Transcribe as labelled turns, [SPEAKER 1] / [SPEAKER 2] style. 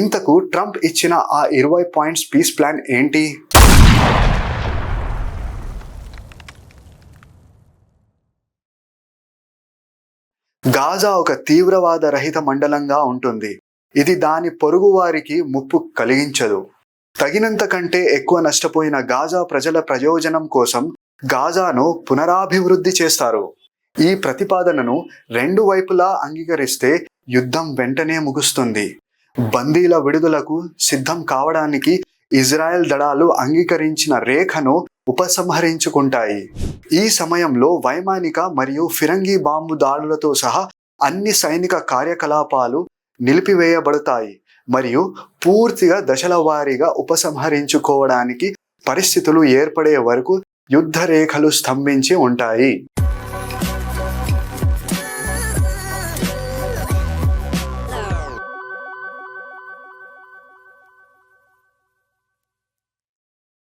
[SPEAKER 1] ఇంతకు ట్రంప్ ఇచ్చిన ఆ ఇరవై పాయింట్స్ పీస్ ప్లాన్ ఏంటి? గాజా ఒక తీవ్రవాద రహిత మండలంగా ఉంటుంది. ఇది దాని పొరుగు వారికి ముప్పు కలిగించదు. తగినంత కంటే ఎక్కువ నష్టపోయిన గాజా ప్రజల ప్రయోజనం కోసం గాజాను పునరాభివృద్ధి చేస్తారు. ఈ ప్రతిపాదనను రెండు వైపులా అంగీకరిస్తే యుద్ధం వెంటనే ముగుస్తుంది. బందీల విడుదలకు సిద్ధం కావడానికి ఇజ్రాయెల్ దళాలు అంగీకరించిన రేఖను ఉపసంహరించుకుంటాయి. ఈ సమయంలో వైమానిక మరియు ఫిరంగి బాంబు దాడులతో సహా అన్ని సైనిక కార్యకలాపాలు నిలిపివేయబడతాయి మరియు పూర్తిగా దశల వారీగా ఉపసంహరించుకోవడానికి పరిస్థితులు ఏర్పడే వరకు యుద్ధ రేఖలు స్తంభించి ఉంటాయి.